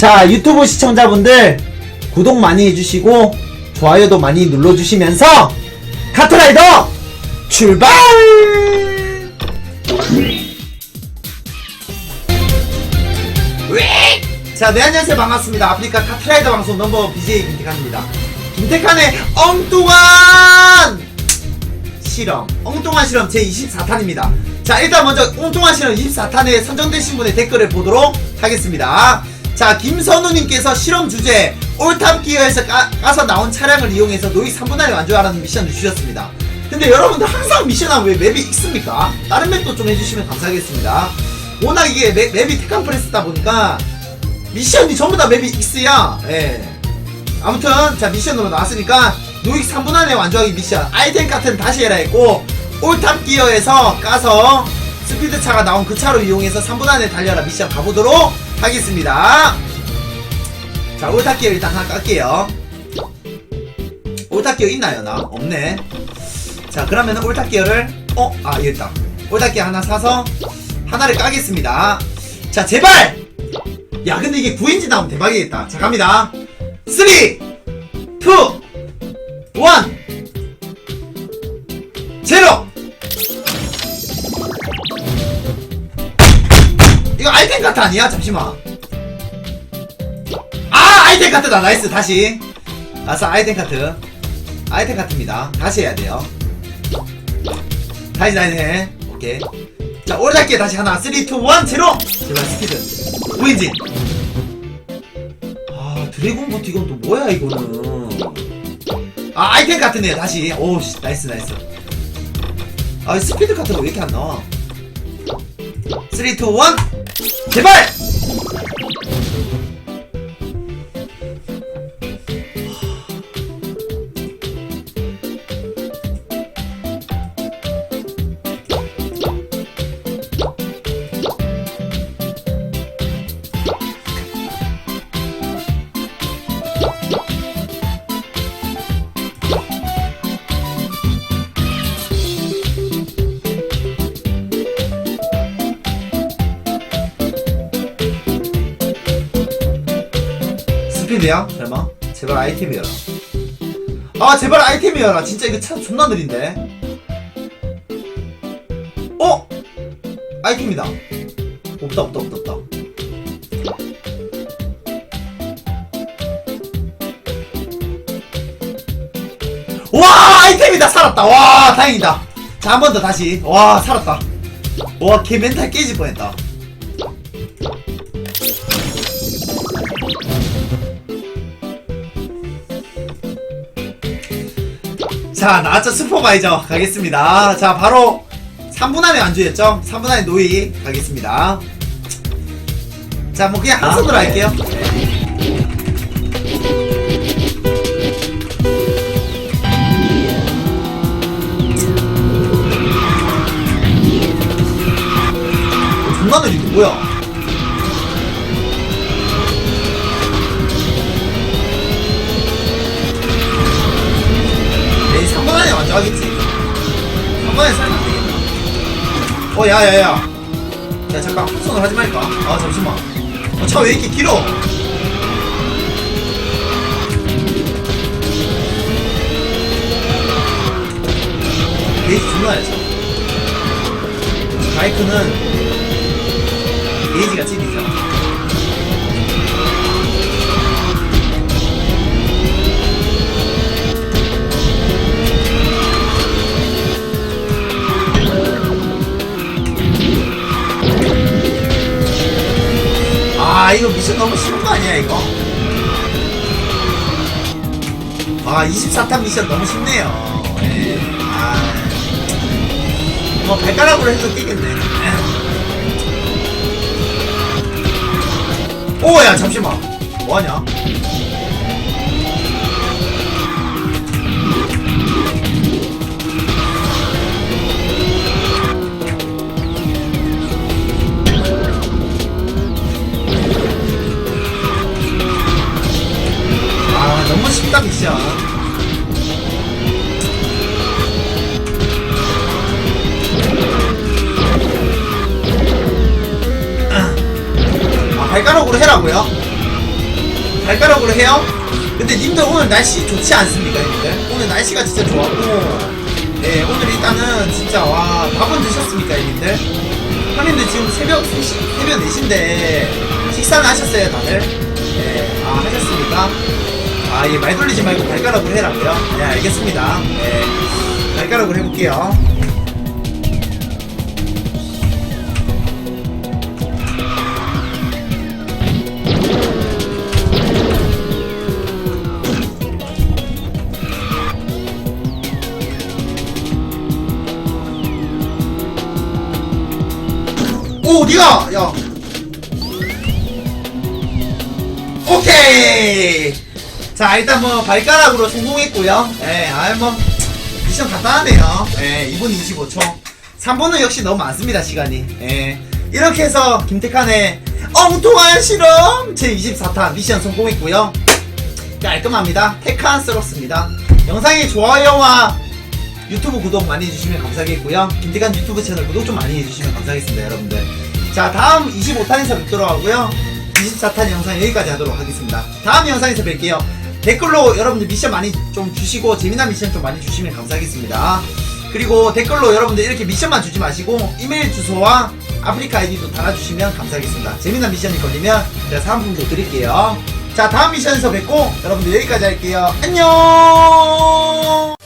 자, 유튜브 시청자분들 구독 많이 해주시고 좋아요도 많이 눌러주시면서 카트라이더 출발! 왜? 자, 네, 안녕하세요. 반갑습니다. 아프리카 카트라이더 방송 넘버 BJ 김태칸입니다. 김태칸의 엉뚱한 실험, 엉뚱한 실험 제24탄입니다. 자, 일단 먼저 엉뚱한 실험 24탄에 선정되신 분의 댓글을 보도록 하겠습니다. 자, 김선우님께서 실험 주제, 올탑 기어에서 까, 까서 나온 차량을 이용해서 노익 3분할을 완주하라는 미션을 주셨습니다. 근데 여러분들 항상 미션하면 왜 맵이 익습니까? 다른 맵도 좀 해주시면 감사하겠습니다. 워낙 이게 맵, 맵이 테칸 프레스다 보니까 미션이 전부 다 맵이 익스야. 예. 아무튼 자 미션으로 나왔으니까 노익 3분 안에 완주하기 미션 아이템 카트는 다시 해라 했고 올탑 기어에서 까서 스피드차가 나온 그 차로 이용해서 3분 안에 달려라 미션 가보도록 하겠습니다. 자 올탑 기어 일단 하나 깔게요. 올탑 기어 있나요? 나? 없네. 자 그러면은 올탑 기어를 어? 아 여기 있다. 올탑 기어 하나 사서 하나를 까겠습니다. 자 제발! 야 근데 이게 9인지 나오면 대박이겠다. 자 갑니다. 3 2 카트 아니야? 잠시만. 아 아이템 카트다. 나이스. 다시. 아싸 아이템 카트 아이템 카트입니다. 다시 해야 돼요. 다시 다시 해. 오케이. 자 오르작기에 다시 하나. 3 2 1 제로. 제발 스피드. 우인진. 아 드래곤 보트 이건 또 뭐야 이거는? 아 아이템 같은데 다시. 오씨. 나이스 나이스. 아 스피드 카트가 왜 이렇게 안 나와? 3 2 1 제발 스피드야? 설마? 제발 아이템이어라. 아 제발 아이템이어라. 진짜 이거 차 존나 느린데? 어? 아이템이다. 없다 없다 없다 없다. 와 아이템이다. 살았다. 와 다행이다. 자 한 번 더 다시. 와 살았다. 와 걔 멘탈 깨질 뻔했다 자 나왔죠? 슈퍼바이저. 가겠습니다. 자 바로 3분 안에 완주했죠? 3분 안에 노이. 가겠습니다. 자 뭐 그냥 한 손으로 할게요. 어, 존나 느리게 뭐야 3분 안에 완주 하겠지. 3분 안에 살면 안 되겠다. 어 야야야. 야 잠깐 한 손으로 하지 말까? 아 잠시만. 어, 차 왜 이렇게 길어? 중요하야 차 바이크는 게이지가 찐이잖 아아 이거 미션 너무 쉬운 거 아니야 이거? 아 24탄 미션 너무 쉽네요. 예. 아, 뭐 발가락으로 해서 뛰겠네. 예. 오야 잠시만. 뭐하냐 너무 쉽다 미션 아 발가락으로 해라고요? 발가락으로 해요? 근데 님들 오늘 날씨 좋지 않습니까, 님들? 오늘 날씨가 진짜 좋았고, 네, 오늘 일단은 진짜, 와, 밥은 드셨습니까, 님들? 형님들 지금 새벽 3시, 새벽 4시인데, 식사는 하셨어요, 다들? 네, 아, 하셨습니까? 아, 예, 말 돌리지 말고 발가락으로 해라고요? 네, 알겠습니다. 네, 발가락으로 해볼게요. 오, 니가! 야. 오케이! 자, 일단 뭐, 발가락으로 성공했고요 예, 아, 뭐, 미션 간단하네요. 예, 2분 25초. 3분은 역시 너무 많습니다, 시간이. 예. 이렇게 해서, 김태칸의 엉뚱한 실험! 제24탄 미션 성공했고요 깔끔합니다. 테칸스럽습니다. 영상에 좋아요와 유튜브 구독 많이 해주시면 감사하겠고요. 김태관 유튜브 채널 구독 좀 많이 해주시면 감사하겠습니다, 여러분들. 자, 다음 25탄에서 뵙도록 하고요. 24탄 영상 여기까지 하도록 하겠습니다. 다음 영상에서 뵐게요. 댓글로 여러분들 미션 많이 좀 주시고 재미난 미션 좀 많이 주시면 감사하겠습니다. 그리고 댓글로 여러분들 이렇게 미션만 주지 마시고 이메일 주소와 아프리카 아이디도 달아주시면 감사하겠습니다. 재미난 미션이 걸리면 제가 사은품도 드릴게요. 자, 다음 미션에서 뵙고 여러분들 여기까지 할게요. 안녕!